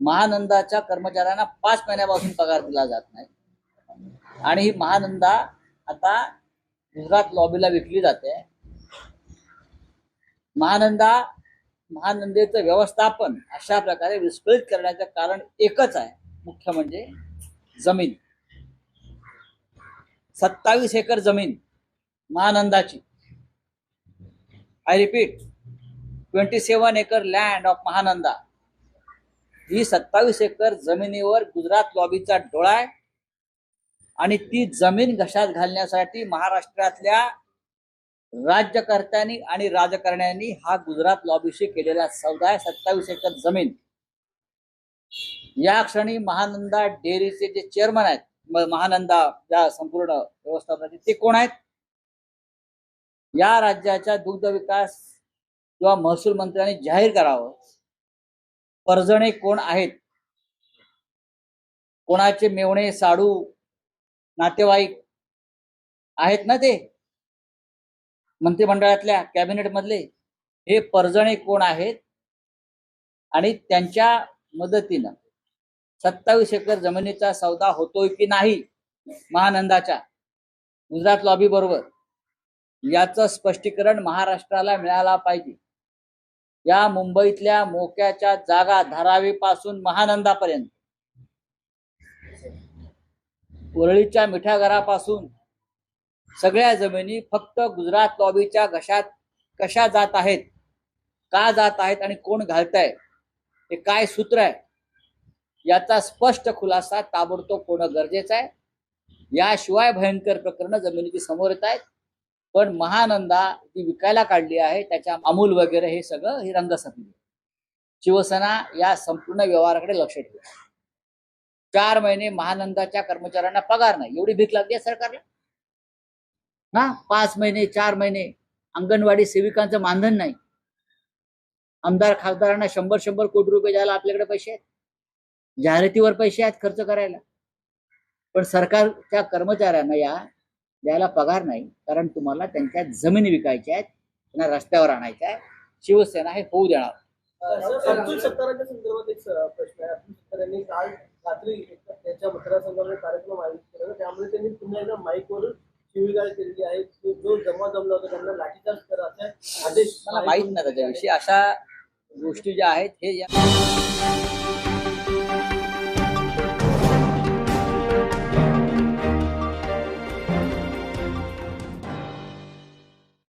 महानंदाच्या कर्मचाऱ्यांना पाच महिन्यापासून पगार दिला जात नाही. आणि ही महानंदा आता गुजरात लॉबीला विकली जाते. महानंदा महानंदेचं व्यवस्थापन अशा प्रकारे विस्कळीत करण्याचं कारण एकच आहे. मुख्य म्हणजे जमीन. सत्तावीस एकर जमीन महानंदाची. I repeat twenty seven acre land of Mahananda. ही सत्तावीस एकर जमिनीवर गुजरात लॉबीचा डोळा आहे. आणि ती जमीन घशात घालण्यासाठी महाराष्ट्रातल्या राज्यकर्त्यांनी आणि राजकारण्यांनी हा गुजरात लॉबीशी केलेला सौदा आहे. सत्तावीस एकर जमीन. या क्षणी महानंदा डेअरीचे जे चेअरमन आहेत महानंदा या संपूर्ण व्यवस्थापनाचे ते कोण आहेत? या राज्याच्या दुग्ध विकास किंवा महसूल मंत्र्यांनी जाहीर करावं. परजणे कोण आहेत? कोणाचे मेवणे साडू नातेवाईक आहेत ना ते? मंत्रिमंडळातल्या कॅबिनेट मधले हे परजणे कोण आहेत? आणि त्यांच्या मदतीनं सत्तावीस एकर जमिनीचा सौदा होतोय की नाही महानंदाच्या? गुजरात लॉबी बरोबर. याचं स्पष्टीकरण महाराष्ट्राला मिळाला पाहिजे. या मुंबईतल्या मोक्याच्या जागा धारावीपासून महानंदापर्यंत. वरळीच्या मिठागरापासून सगळ्या जमिनी फक्त गुजरात लॉबीच्या घशात कशा जात आहेत का जात आहेत आणि कोण घालताय हे काय सूत्र आहे याचा स्पष्ट खुलासा ताबडतोब होणं गरजेचं आहे. याशिवाय भयंकर प्रकरणं जमिनीची समोर येत आहेत. पण महानंदा जी विकायला काढली आहे त्याच्या अमूल वगैरे हे सगळं ही रंगसंगती शिवसेना या संपूर्ण व्यवहाराकडे लक्ष ठेवते. चार महिने महानंदाच्या कर्मचाऱ्यांना पगार नाही एवढी भीक लागली आहे सरकारला. ना पाच महिने चार महिने अंगणवाडी सेविकांचं मानधन नाही. आमदार खासदारांना शंभर शंभर कोटी रुपये द्यायला आपल्याकडे पैसे आहेत. जाहिरातीवर पैसे आहेत खर्च करायला. पण सरकारच्या कर्मचाऱ्यांना या द्यायला पगार नाही कारण तुम्हाला त्यांच्या जमिनी विकायच्या आहेत त्यांना रस्त्यावर आणायच्या आहे शिवसेना हे होऊ देणार. अब्दुल सत्तारांच्या संदर्भात एक प्रश्न आहे. अब्दुल सत्तार यांनी काल रात्री त्यांच्या मतदारसंघामध्ये कार्यक्रम आयोजित केला त्यामुळे त्यांनी पुन्हा एकदा माईकवरून शिवीगाळ केलेली आहे. की जो जमा जमला होता त्यांना लाठीचार्ज करा असे आदेश मला माहीत नाही त्याच्याविषयी. अशा गोष्टी ज्या आहेत हे या